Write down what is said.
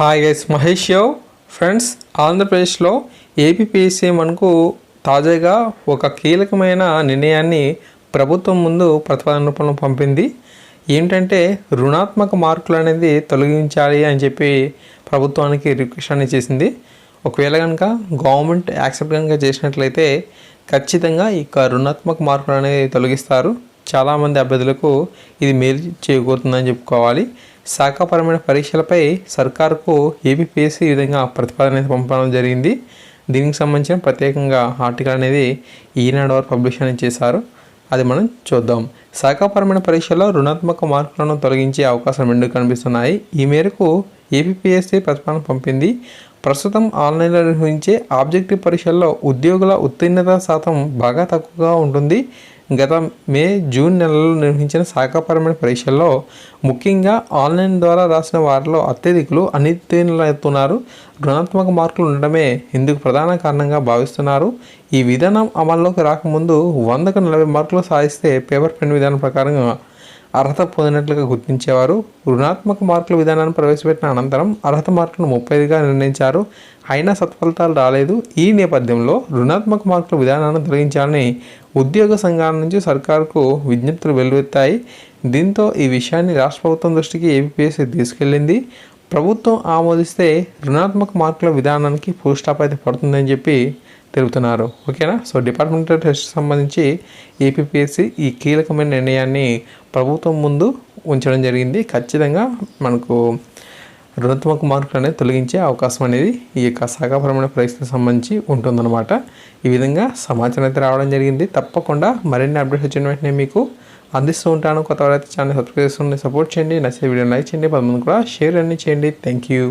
Hi guys Mahesh యో friends ఆంధ్రప్రదేశ్లో APPSC మనకు తాజాగా ఒక కీలకమైన నిర్ణయాన్ని ప్రభుత్వం ముందు ప్రతిపాదన రూపంలో పంపింది. ఏంటంటే రుణాత్మక మార్కులు అనేది తొలగించాలి అని చెప్పి ప్రభుత్వానికి రిక్వెస్ట్ అనేది చేసింది. ఒకవేళ కనుక గవర్నమెంట్ యాక్సెప్ట్ కనుక చేసినట్లయితే ఖచ్చితంగా ఈ రుణాత్మక మార్కులు అనేది తొలగిస్తారు. చాలామంది అభ్యర్థులకు ఇది మేలు చేకూరుతుందని చెప్పుకోవాలి. శాఖాపరమైన పరీక్షలపై సర్కారుకు ఏపీపీఎస్సీ ఈ విధంగా ప్రతిపాదన అనేది పంపడం జరిగింది. దీనికి సంబంధించిన ప్రత్యేకంగా ఆర్టికల్ అనేది ఈనాడు వారు పబ్లిష్ అనేది చేశారు. అది మనం చూద్దాం. శాఖాపరమైన పరీక్షల్లో రుణాత్మక మార్కులను తొలగించే అవకాశం రెండు కనిపిస్తున్నాయి. ఈ మేరకు ఏపీపీఎస్సీ ప్రతిపాదన పంపింది. ప్రస్తుతం ఆన్లైన్లో నిర్వహించే ఆబ్జెక్టివ్ పరీక్షల్లో ఉద్యోగుల ఉత్తీర్ణత శాతం బాగా తక్కువగా ఉంటుంది. గత మే జూన్ నెలలో నిర్వహించిన శాఖపరమైన పరీక్షల్లో ముఖ్యంగా ఆన్లైన్ ద్వారా రాసిన వారిలో అత్యధికులు అనితీర్ణులవుతున్నారు రుణాత్మక మార్కులు ఉండడమే ఇందుకు ప్రధాన కారణంగా భావిస్తున్నారు. ఈ విధానం అమల్లోకి రాకముందు వందకు నలభై మార్కులు సాధిస్తే పేపర్ పెన్ విధానం ప్రకారంగా అర్హత పొందినట్లుగా గుర్తించేవారు. రుణాత్మక మార్కుల విధానాన్ని ప్రవేశపెట్టిన అనంతరం అర్హత మార్కులను ముప్పై ఐదుగా నిర్ణయించారు. అయినా సత్ఫలితాలు రాలేదు. ఈ నేపథ్యంలో రుణాత్మక మార్కుల విధానాన్ని తొలగించాలని ఉద్యోగ సంఘాల నుంచి సర్కారుకు విజ్ఞప్తులు వెల్లువెత్తాయి. దీంతో ఈ విషయాన్ని రాష్ట్ర ప్రభుత్వం దృష్టికి ఏపీఎస్సీ తీసుకెళ్ళింది ప్రభుత్వం ఆమోదిస్తే రుణాత్మక మార్కుల విధానానికి ఫుల్ స్టాప్ అయితే పడుతుందని చెప్పి తెలుపుతున్నారు. ఓకేనా? సో డిపార్ట్మెంటల్ టెస్ట్ సంబంధించి ఏపీపీఎస్సీ ఈ కీలకమైన నిర్ణయాన్ని ప్రభుత్వం ముందు ఉంచడం జరిగింది. ఖచ్చితంగా మనకు రుణాత్మక మార్కులు అనేది తొలగించే అవకాశం అనేది ఈ యొక్క శాఖాపరమైన పరీక్షలకు సంబంధించి ఉంటుందన్నమాట. ఈ విధంగా సమాచారం అయితే రావడం జరిగింది. తప్పకుండా మరిన్ని అప్డేట్స్ వచ్చిన వెంటనే మీకు అందిస్తూ ఉంటాను. కొత్త వారైతే ఛానల్ సబ్స్క్రైబ్ చేసుకుని సపోర్ట్ చేయండి. నచ్చే వీడియో లైక్ చేయండి. పదమంది కూడా షేర్ అన్ని చేయండి. Thank you